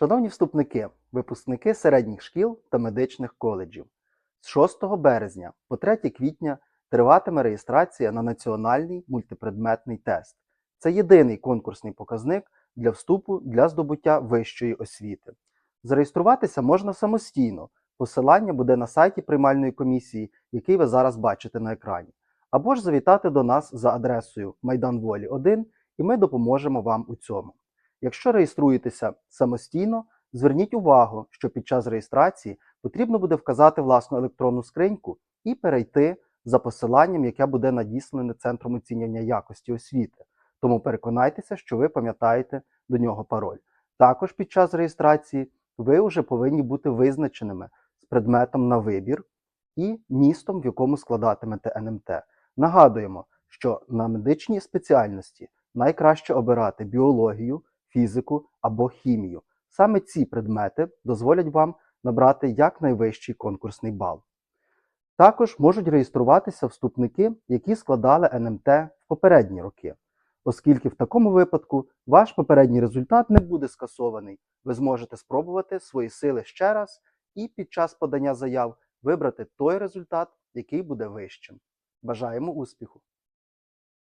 Шановні вступники, випускники середніх шкіл та медичних коледжів, з 6 березня по 3 квітня триватиме реєстрація на національний мультипредметний тест. Це єдиний конкурсний показник для вступу для здобуття вищої освіти. Зареєструватися можна самостійно. Посилання буде на сайті приймальної комісії, який ви зараз бачите на екрані, або ж завітати до нас за адресою Майдан Волі 1, і ми допоможемо вам у цьому. Якщо реєструєтеся самостійно, зверніть увагу, що під час реєстрації потрібно буде вказати власну електронну скриньку і перейти за посиланням, яке буде надіслане Центром оцінювання якості освіти. Тому переконайтеся, що ви пам'ятаєте до нього пароль. Також під час реєстрації ви вже повинні бути визначеними з предметом на вибір і містом, в якому складатимете НМТ. Нагадуємо, що на медичній спеціальності найкраще обирати біологію, фізику або хімію. Саме ці предмети дозволять вам набрати якнайвищий конкурсний бал. Також можуть реєструватися вступники, які складали НМТ в попередні роки, оскільки в такому випадку ваш попередній результат не буде скасований. Ви зможете спробувати свої сили ще раз і під час подання заяв вибрати той результат, який буде вищим. Бажаємо успіху!